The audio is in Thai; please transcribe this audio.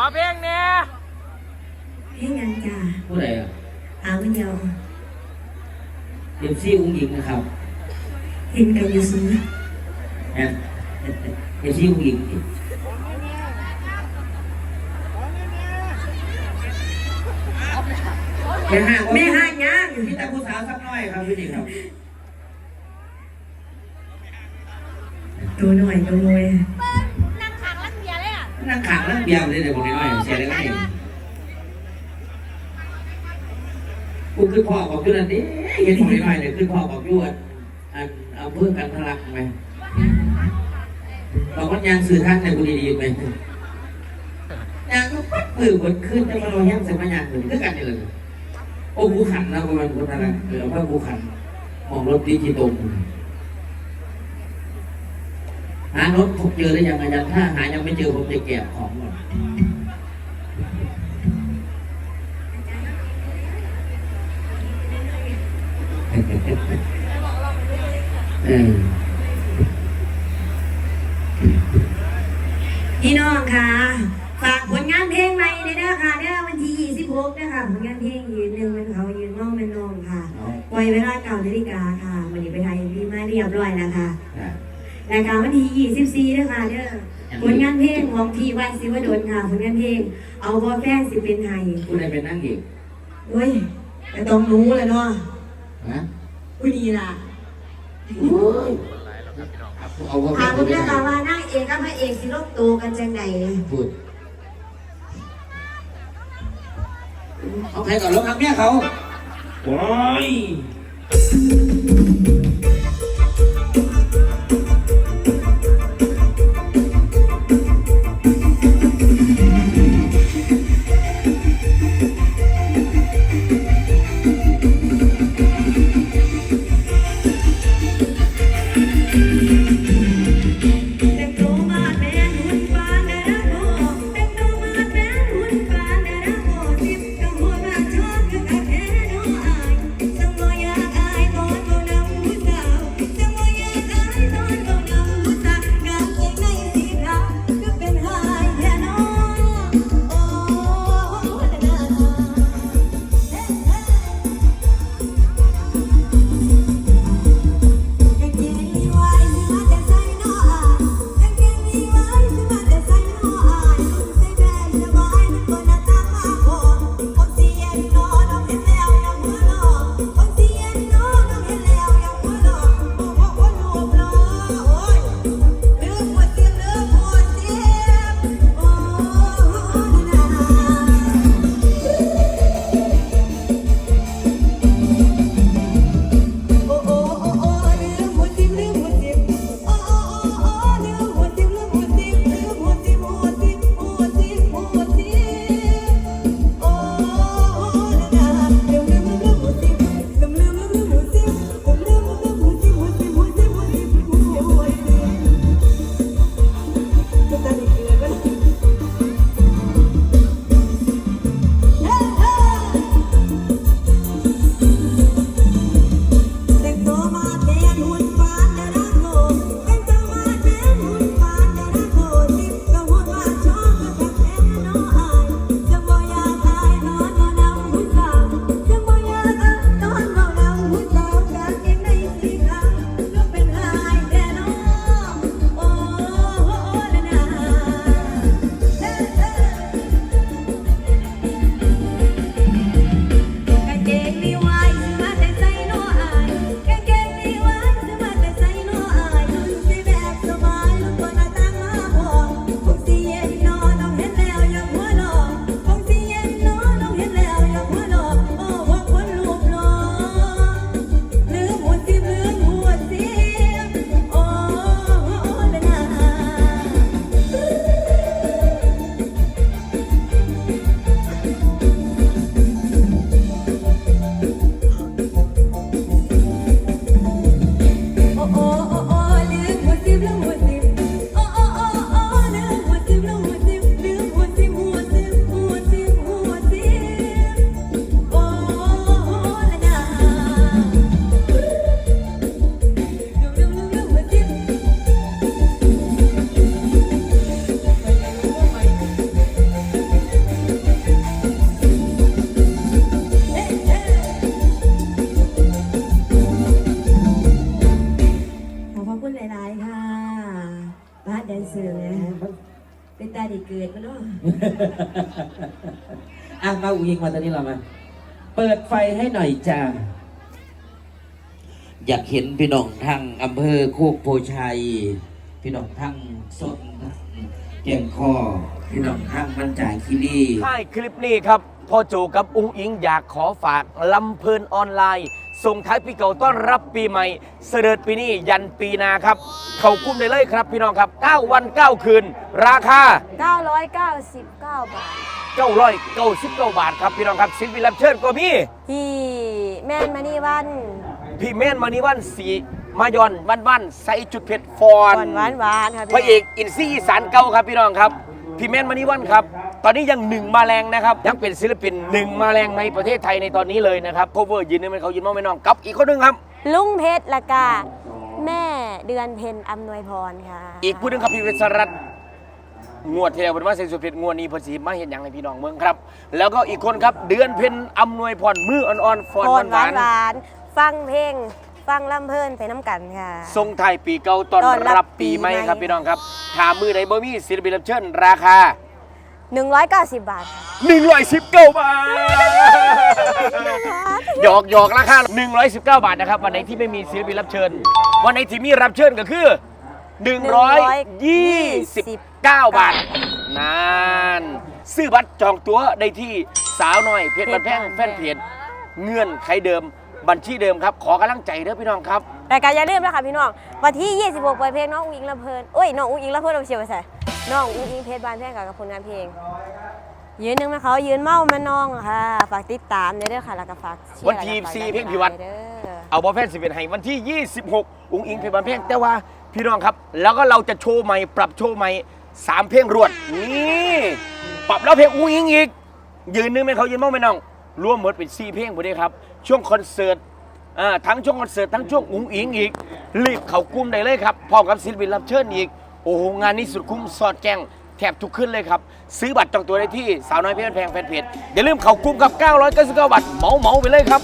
ขอเพลงเนี่ยเพลงยังจ้าผู้ใดอะอาวันยองเดี๋ยวซี่อุ้งหญิงนะครับเห็นกันอยู่ซื้อนะเดี๋ยวซี่อุ้งหญิงแม่ห้างแม่ห้างย่างอยู่ที่ตาผู้สาวสักน้อยครับพี่ดิครับตัวหน่อยตัวหน่อย นั่งขางนั่งเบียร์เลยเดี๋ยวคนน้อยเสียเลยก็เห็นกูขึ้นพ่อบอกอยู่นั่นดิเห็นคนน้อยเลยขึ้นพ่อบอกยู่อันอันเอาเพื่อกันทะลักไหมบอกว่ายางสื่อทานในกูดีๆไหมยางก็ปั๊บมือบนขึ้นจะมาลอยย่งใส่มายางเหมือนคือกันนี่เลยโอ้กูขันนะประมาณกูทะลักเออเอาเพื่อกูขันมองรถดิจิตอล หารถผมเจอได้ยังไงยังถ้าหายังไม่เจอผมจะแกะของก่อนเออพี่น้องค่ะ ฝากผลงานเพลงใหม่เลยนะคะเด้อวันที่ 26นะคะผลงานเพลงยืนหนึ่งเป็นเขายืนมองเป็นน้องค่ะไว้เวลาเก่านาฬิกาค่ะวันนี้ไปไทยพี่มาเรียบร้อยแล้วค่ะ อะรายการวันที่24นะคะเด้อผลงานเพลงของพี่วัดศิวดลค่ะผลงานเพลง เอาบ่แฟนสิเป็นไห้ผู้ใดเป็นนั่งเอกเฮ้ยแต่ต้องรู้เลยเนาะฮะอุ้ยดีล่ะโอ้ยเอาว่าถามเป็คุนณผู้แม่ใดค่ะว่านางเอกกับพระเอกสิลงโตกันจังไหนพูดเอาใครก่อนแล้วครับเนี่ยเขาโอ้ย อะมาอุ้งอิงมาตอนนี้เรามา เปิดไฟให้หน่อยจ้าอยากเห็นพี่น้องทั้งอำเภอโคกโพชัย พี่น้องทั้งสนเกียงคอพี่น้องทั้งบรรจาคีรีท้ายคลิปนี้ครับพ่อโจกับอุ้งอิงอยากขอฝากลำเพลินออนไลน์ ส่งท้ายปีเก่าต้อนรับปีใหม่ เสด็จปีนี้ยันปีหนาครับ เขากุ้มได้เลยครับพี่น้องครับ 9 วัน 9 คืน ราคา 999 บาท999บาทครับพี่น้องครับศิลปินรับเชิญก็มีที่แม่นมานี่วันพี่เมนมานิวันสีมายอนวันวันใส่จุดเผ็ดฟอนหวานหวานหวานครับพระเอกอินซี่อีสานเก่าครับพี่น้องครับ พี่เมนมานิวันครับ ตอนนี้ยังหนึ่งมาแรงนะครับยังเป็นศิลปินหนึ่งมาแรงในประเทศไทยในตอนนี้เลยนะครับโคเวอร์ยืนนี่มันเขายืนมองไม่น้องกับอีกคนหนึงครับ ลุงเพชรละกาแม่เดือนเพ็ญอำนวยพรค่ะอีกผู้หนึงครับพี่เวสรัตน์งวดที่แล้วเป็นว่าเซนสุดเพชรงวดนี้เพอสีมาเห็นอย่างในพี่น้องเมืองครับ แล้วก็อีกคนครับเดือนเพ็ญอำนวยพรมืออ่อนๆฟอนพรหวาหานนวหวานฟังเพลง ฟังลำเพลินไปน้ำกันค่ะ ๆทรงไทายปีเก่าตอนต้อนรับรับปีใหม่ปีใหม่ ครับพี่น้องครับถามมือไหนบ่มีศิลปินรับเชิญราคา 190 บาทค่ะ119 บาท หยอกหยอกราคา 119 บาทนะครับ วันไหนที่ไม่มีศิลปินรับเชิญ วันไหนที่มีรับเชิญก็คือ 129 บาทนานซื้อบัตรจองตั๋วได้ที่สาวน้อยเพจบันแพงแฟนเพจเงื่อนไขเดิมบัญชีเดิมครับ ขอกำลังใจเด้อพี่น้องครับ รายการอย่าลืมนะคะพี่น้อง วันที่ 26เปิดเพลงน้องอุ้งอิงลำเพลินโอ้ยน้องอุ้งอิงลำเพลินเอาเชียวไปใส่ น้องอุ้งอิงเพชรบานแพงกับผลงานเพลง ยืนหนึ่งนะเขายืนเมามาน้องค่ะ ฝากติดตามเด้อค่ะแล้วก็ฝากเชียร์วันที่แล้วก็ฝากสี่ดันเพลงพิวัตรเด้อ เอาบอลแพนสิบเอ็ดให้วันที่ 26 อุ้งอิงเพลงบันเพลงแต่ว่าพี่น้องครับ แล้วก็เราจะโชว์ใหม่ปรับโชว์ใหม่สามเพลงรวดนี่ปรับแล้วเพลงอุ้งอิงอีก ยืนนึงไหมเขายืนมั่งไหมน้องรวมหมดเป็นสี่เพลงหมดเลยครับ ช่วงคอนเสิร์ตอ่าทั้งช่วงคอนเสิร์ตทั้งช่วงอุ้งอิงอีกรีบเขากลุ้มได้เลยครับพร้อมกับศิลปินรับเชิญอีกโอ้โหงานนี้สุดคุ้มสอดแจ้งแถบทุกขึ้นเลยครับ ซื้อบัตรจองตัวได้ที่สาวน้อยเพชรแพงแฟนเพจอย่าลืมเขากลุ้มกับ 999 บาทเหมาเหมาไปเลยครับ